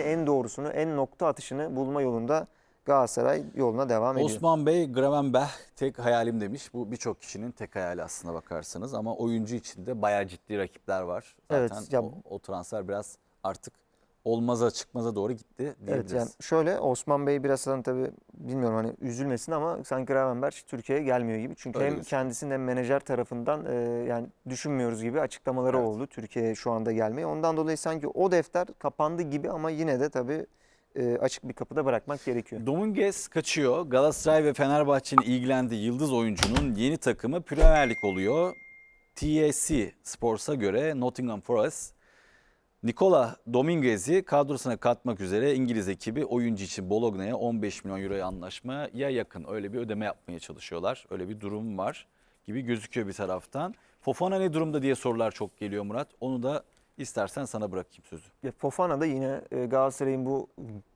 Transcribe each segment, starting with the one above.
yine en doğrusunu, en nokta atışını bulma yolunda Galatasaray yoluna devam ediyor. Osman Bey, Gravenberg tek hayalim demiş. Bu birçok kişinin tek hayali aslına bakarsanız ama oyuncu için de bayağı ciddi rakipler var. Evet, Zaten ya- o, o transfer biraz artık olmaza çıkmaza doğru gitti Evet diyebiliriz. yani şöyle Osman Bey biraz hani tabii bilmiyorum hani üzülmesin ama sanki Gravenberg Türkiye'ye gelmiyor gibi. Çünkü Öyle hem kendisinin hem menajer tarafından e, yani düşünmüyoruz gibi açıklamaları Evet. oldu Türkiye'ye şu anda gelmeyi. Ondan dolayı sanki o defter kapandı gibi ama yine de tabii e, açık bir kapıda bırakmak gerekiyor. Dominguez kaçıyor. Galatasaray ve Fenerbahçe'nin ilgilendiği yıldız oyuncunun yeni takımı Premier Lig oluyor. TSC Sports'a göre Nottingham Forest Nikola Dominguez'i kadrosuna katmak üzere İngiliz ekibi oyuncu için Bologna'ya 15 milyon euroya anlaşmaya yakın. Öyle bir ödeme yapmaya çalışıyorlar. Öyle bir durum var gibi gözüküyor bir taraftan. Fofana ne durumda diye sorular çok geliyor Murat. Onu da istersen sana bırakayım sözü. Ya Fofana da yine e, Galatasaray'ın bu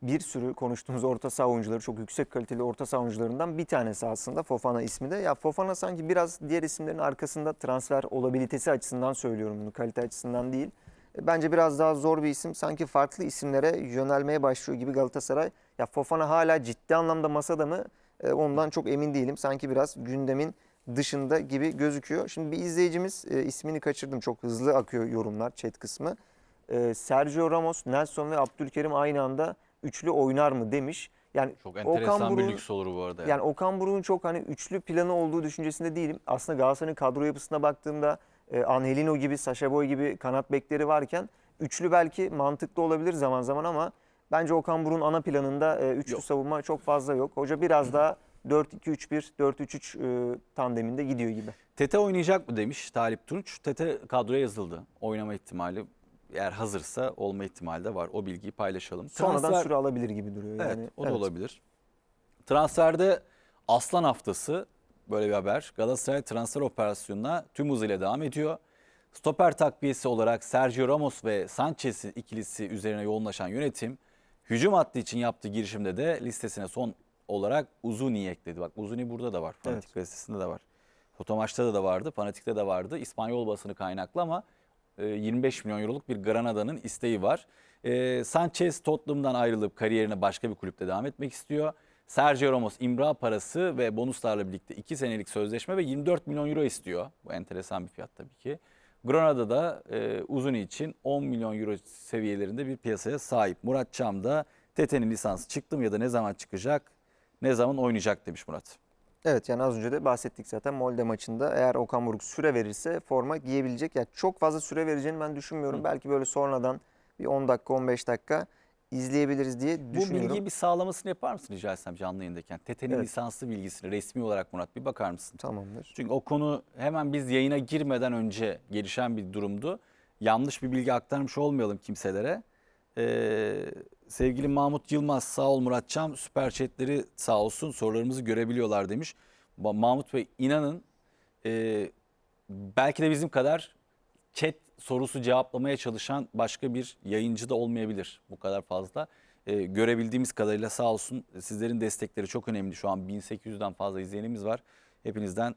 bir sürü konuştuğumuz orta saha oyuncuları çok yüksek kaliteli orta saha oyuncularından bir tanesi aslında Fofana ismi de. Ya Fofana sanki biraz diğer isimlerin arkasında transfer olabilitesi açısından söylüyorum bunu kalite açısından değil. Bence biraz daha zor bir isim. Sanki farklı isimlere yönelmeye başlıyor gibi Galatasaray. Ya Fofana hala ciddi anlamda masada mı? E, Ondan çok emin değilim. Sanki biraz gündemin dışında gibi gözüküyor. Şimdi bir izleyicimiz e, ismini kaçırdım. Çok hızlı akıyor yorumlar chat kısmı. E, Sergio Ramos, Nelson ve Abdülkerim aynı anda üçlü oynar mı demiş. Yani Çok enteresan bir Buruk'un- lüks olur bu arada. yani Okan Buruk'un çok hani üçlü planı olduğu düşüncesinde değilim. Aslında Galatasaray'ın kadro yapısına baktığımda e, Angelino gibi, Sacha Boy gibi kanat bekleri varken üçlü belki mantıklı olabilir zaman zaman ama bence Okan Buruk'un ana planında e, üçlü Yok. savunma çok fazla yok. Hoca biraz daha 4-2-3-1, 4-3-3 e, tandeminde gidiyor gibi. Tete oynayacak mı demiş Talip Tunç. Tete kadroya yazıldı. Oynama ihtimali eğer hazırsa olma ihtimali de var. O bilgiyi paylaşalım. Sonradan Transfer- süre alabilir gibi duruyor. Evet, yani. o da Evet. olabilir. Transferde Aslan haftası böyle bir haber. Galatasaray transfer operasyonuna tüm hızıyla devam ediyor. Stoper takviyesi olarak Sergio Ramos ve Sanchez'in ikilisi üzerine yoğunlaşan yönetim hücum hattı için yaptığı girişimde de listesine son olarak Uzuni'yi ekledi. Bak Uzuni burada da var. Fanatik Evet. gazetesinde de var. Fotomaçta da, da vardı. Fanatik'te de vardı. İspanyol basını kaynaklı ama e, 25 milyon euroluk bir Granada'nın isteği var. E, Sanchez Tottenham'dan ayrılıp kariyerine başka bir kulüpte devam etmek istiyor. Sergio Ramos imra parası ve bonuslarla birlikte 2 senelik sözleşme ve 24 milyon euro istiyor. Bu enteresan bir fiyat tabii ki. Granada'da e, Uzuni için 10 milyon euro seviyelerinde bir piyasaya sahip. Murat Çam da Tete'nin lisansı çıktı mı ya da ne zaman çıkacak, ne zaman oynayacak demiş Murat. Evet yani az önce de bahsettik zaten Molde maçında eğer Okan Buruk süre verirse forma giyebilecek. Ya çok fazla süre vereceğini ben düşünmüyorum. Hı. Belki böyle sonradan bir 10 dakika 15 dakika izleyebiliriz diye Bu düşünüyorum. bilgiyi bir sağlamasını yapar mısın rica etsem canlı yayındayken? Tete'nin Evet. lisanslı bilgisini resmi olarak Murat bir bakar mısın? Tamamdır. Çünkü o konu hemen biz yayına girmeden önce gelişen bir durumdu. Yanlış bir bilgi aktarmış olmayalım kimselere. Ee, sevgili Mahmut Yılmaz sağ ol Muratçam süper chatleri sağ olsun sorularımızı görebiliyorlar demiş. Mahmut Bey inanın e, belki de bizim kadar chat sorusu cevaplamaya çalışan başka bir yayıncı da olmayabilir bu kadar fazla. Ee, görebildiğimiz kadarıyla sağ olsun sizlerin destekleri çok önemli. Şu an 1800'den fazla izleyenimiz var. Hepinizden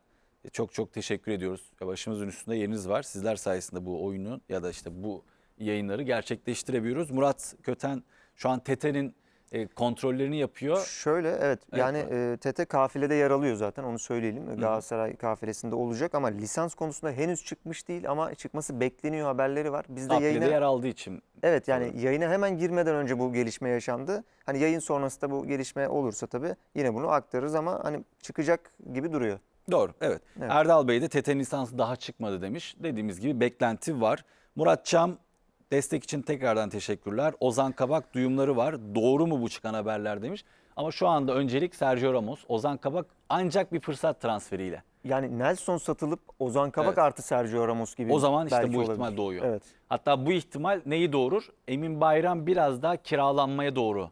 çok çok teşekkür ediyoruz. Başımızın üstünde yeriniz var. Sizler sayesinde bu oyunu ya da işte bu yayınları gerçekleştirebiliyoruz. Murat Köten şu an TETE'nin e, kontrollerini yapıyor. Şöyle evet, Evet, yani e, Tete kafilede yer alıyor zaten onu söyleyelim. Galatasaray kafilesinde olacak ama lisans konusunda henüz çıkmış değil ama çıkması bekleniyor haberleri var. Biz de Kafilede yayına yer aldığı için Evet yani Doğru. yayına hemen girmeden önce bu gelişme yaşandı. Hani yayın sonrasında bu gelişme olursa tabii yine bunu aktarırız ama hani çıkacak gibi duruyor. Doğru evet. Evet. Erdal Bey de TETE'nin lisansı daha çıkmadı demiş. Dediğimiz gibi beklenti var. Murat Çam destek için tekrardan teşekkürler. Ozan Kabak duyumları var. Doğru mu bu çıkan haberler demiş. Ama şu anda öncelik Sergio Ramos. Ozan Kabak ancak bir fırsat transferiyle. Yani Nelson satılıp Ozan Kabak Evet. artı Sergio Ramos gibi O zaman işte belki bu olabilir. ihtimal doğuyor. Evet. Hatta bu ihtimal neyi doğurur? Emin Bayram biraz daha kiralanmaya doğru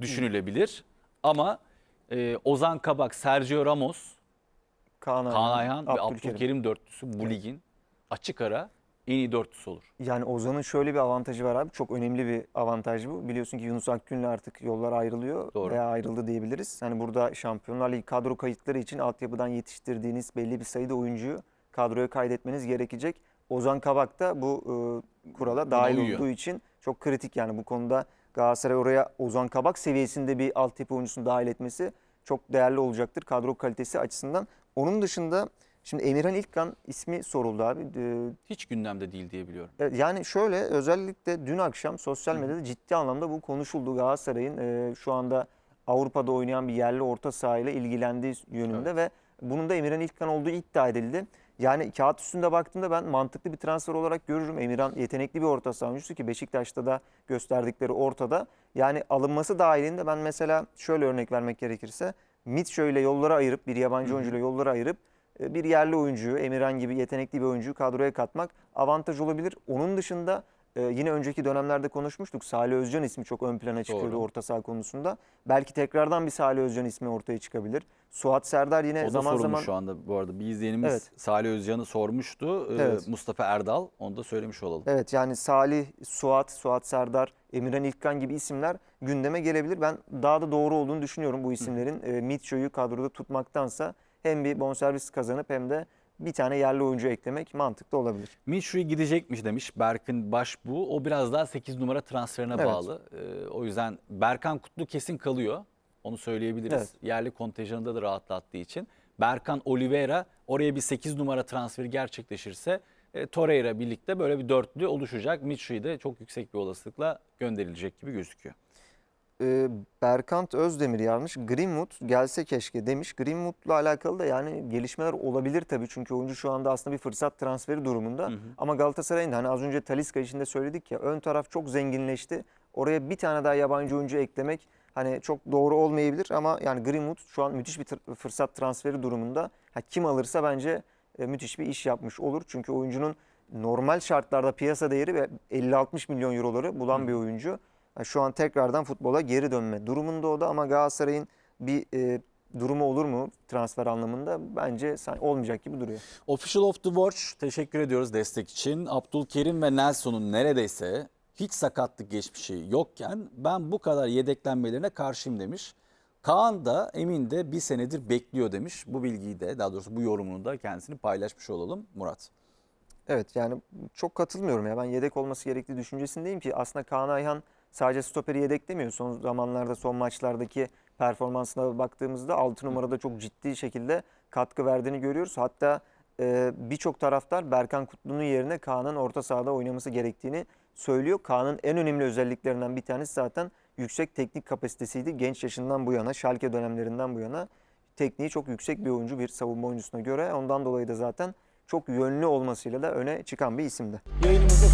düşünülebilir. Ama e, Ozan Kabak, Sergio Ramos Kaan Ayhan ve. Abdülkerim dörtlüsü bu ligin açık ara en iyi dörtlüsü olur. Yani Ozan'ın şöyle bir avantajı var abi. Çok önemli bir avantaj bu. Biliyorsun ki Yunus Akgün'le artık yollar ayrılıyor Doğru. veya ayrıldı diyebiliriz. Hani burada Şampiyonlar Ligi kadro kayıtları için altyapıdan yetiştirdiğiniz belli bir sayıda oyuncuyu kadroya kaydetmeniz gerekecek. Ozan Kabak da bu e, kurala dahil uyuyor. olduğu için çok kritik yani bu konuda Galatasaray oraya Ozan Kabak seviyesinde bir altyapı oyuncusunu dahil etmesi çok değerli olacaktır kadro kalitesi açısından. Onun dışında şimdi Emirhan İlkan ismi soruldu abi. Ee, Hiç gündemde değil diye biliyorum. Evet, Yani şöyle özellikle dün akşam sosyal medyada ciddi anlamda bu konuşuldu. Galatasaray'ın e, şu anda Avrupa'da oynayan bir yerli orta sahayla ilgilendiği yönünde ve bunun da Emirhan İlkan olduğu iddia edildi. Yani kağıt üstünde baktığımda ben mantıklı bir transfer olarak görürüm. Emirhan yetenekli bir orta saha oyuncusu ki Beşiktaş'ta da gösterdikleri ortada. Yani alınması dahilinde ben mesela şöyle örnek vermek gerekirse Mitchell ile yollara ayırıp bir yabancı oyuncuyla yollara ayırıp e, bir yerli oyuncuyu, Emirhan gibi yetenekli bir oyuncuyu kadroya katmak avantaj olabilir. Onun dışında e, yine önceki dönemlerde konuşmuştuk. Salih Özcan ismi çok ön plana çıkıyordu Doğru. orta saha konusunda. Belki tekrardan bir Salih Özcan ismi ortaya çıkabilir. Suat Serdar yine O da zaman zaman şu anda bu arada. Bir izleyenimiz Evet. Salih Özcan'ı sormuştu. Ee, Evet. Mustafa Erdal. Onu da söylemiş olalım. Evet yani Salih, Suat, Suat Serdar, Emirhan İlkan gibi isimler gündeme gelebilir. Ben daha da doğru olduğunu düşünüyorum bu isimlerin. E, Mitcho'yu kadroda tutmaktansa hem bir bonservis kazanıp hem de bir tane yerli oyuncu eklemek mantıklı olabilir. Mitchell gidecekmiş demiş Berk'in Başbuğ. O biraz daha 8 numara transferine Evet. bağlı. Ee, o yüzden Berkan Kutlu kesin kalıyor. Onu söyleyebiliriz. Evet. Yerli kontenjanında da rahatlattığı için. Berkan Oliveira oraya bir 8 numara transferi gerçekleşirse e, Torreira birlikte böyle bir dörtlü oluşacak. Mitchell'i de çok yüksek bir olasılıkla gönderilecek gibi gözüküyor. Ee, Berkant Özdemir yazmış. Greenwood gelse keşke demiş. Greenwood'la alakalı da yani gelişmeler olabilir tabii. Çünkü oyuncu şu anda aslında bir fırsat transferi durumunda. Ama Galatasaray'ın da hani az önce Talisca için de söyledik ya ön taraf çok zenginleşti. Oraya bir tane daha yabancı oyuncu eklemek hani çok doğru olmayabilir ama yani Greenwood şu an müthiş bir fırsat transferi durumunda. Ha, kim alırsa bence e, müthiş bir iş yapmış olur. Çünkü oyuncunun normal şartlarda piyasa değeri ve 50-60 milyon euroları bulan bir oyuncu. Yani şu an tekrardan futbola geri dönme durumunda o da ama Galatasaray'ın bir e, durumu olur mu transfer anlamında bence olmayacak gibi duruyor. Official of the Watch teşekkür ediyoruz destek için. Abdülkerim ve Nelson'un neredeyse hiç sakatlık geçmişi yokken ben bu kadar yedeklenmelerine karşıyım demiş. Kaan da Emin de bir senedir bekliyor demiş. Bu bilgiyi de daha doğrusu bu yorumunu da kendisini paylaşmış olalım Murat. Evet yani çok katılmıyorum ya ben yedek olması gerektiği düşüncesindeyim ki aslında Kaan Ayhan sadece stoperi yedeklemiyor. Son zamanlarda son maçlardaki performansına baktığımızda 6 numarada çok ciddi şekilde katkı verdiğini görüyoruz. Hatta e, birçok taraftar Berkan Kutlu'nun yerine Kaan'ın orta sahada oynaması gerektiğini söylüyor. Kaan'ın en önemli özelliklerinden bir tanesi zaten yüksek teknik kapasitesiydi. Genç yaşından bu yana, Schalke dönemlerinden bu yana tekniği çok yüksek bir oyuncu bir savunma oyuncusuna göre. Ondan dolayı da zaten çok yönlü olmasıyla da öne çıkan bir isimdi. Yayınımızda